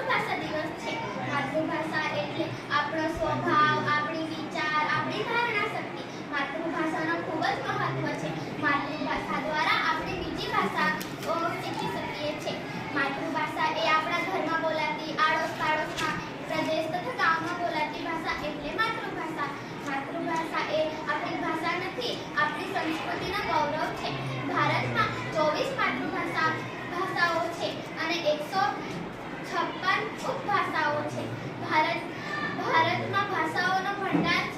માતૃભાષા દિવસ છે. માતૃભાષા એટલે આપણો સ્વભાવ 男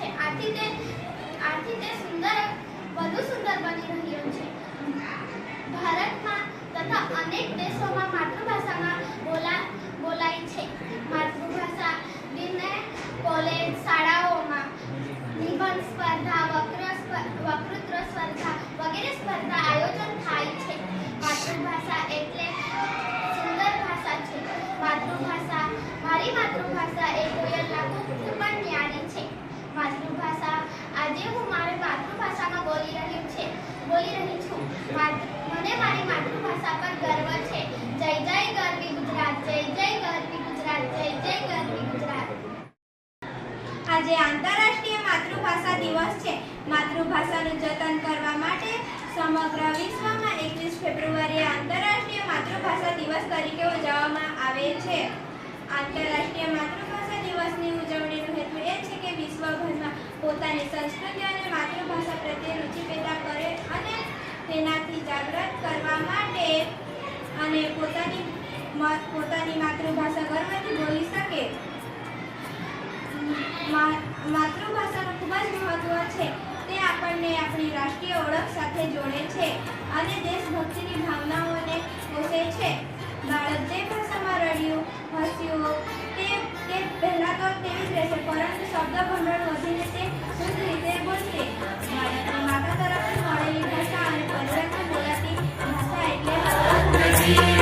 બોલી રહી છું. મને મારી માતૃભાષા પર ગર્વ છે. જય જય ગરવી ગુજરાત, જય જય ગરવી ગુજરાત, જય જય ગરવી ગુજરાત. આજે આંતરરાષ્ટ્રીય માતૃભાષા દિવસ છે. માતૃભાષાનું જતન કરવા માટે સમગ્ર વિશ્વમાં એકવીસ ફેબ્રુઆરીએ આંતરરાષ્ટ્રીય માતૃભાષા દિવસ તરીકે ઉજવવામાં આવે છે. આંતરરાષ્ટ્રીય માતૃભાષા દિવસની ઉજવણીનો હેતુ એ છે કે વિશ્વભરમાં પોતાની સંસ્કૃતિ અને માતૃભાષા પ્રત્યે રુચિ પેદા તેનાથી જાગૃત કરવા માટે અને પોતાની પોતાની માતૃભાષા ગર્વથી બોલી શકે. માતૃભાષાનું ખૂબ જ મહત્વ છે. તે આપણને આપણી રાષ્ટ્રીય ઓળખ સાથે જોડે છે અને દેશભક્તિની ભાવનાઓને પોષે છે. બાળક જે ભાષામાં રડ્યું હસ્યું Bye.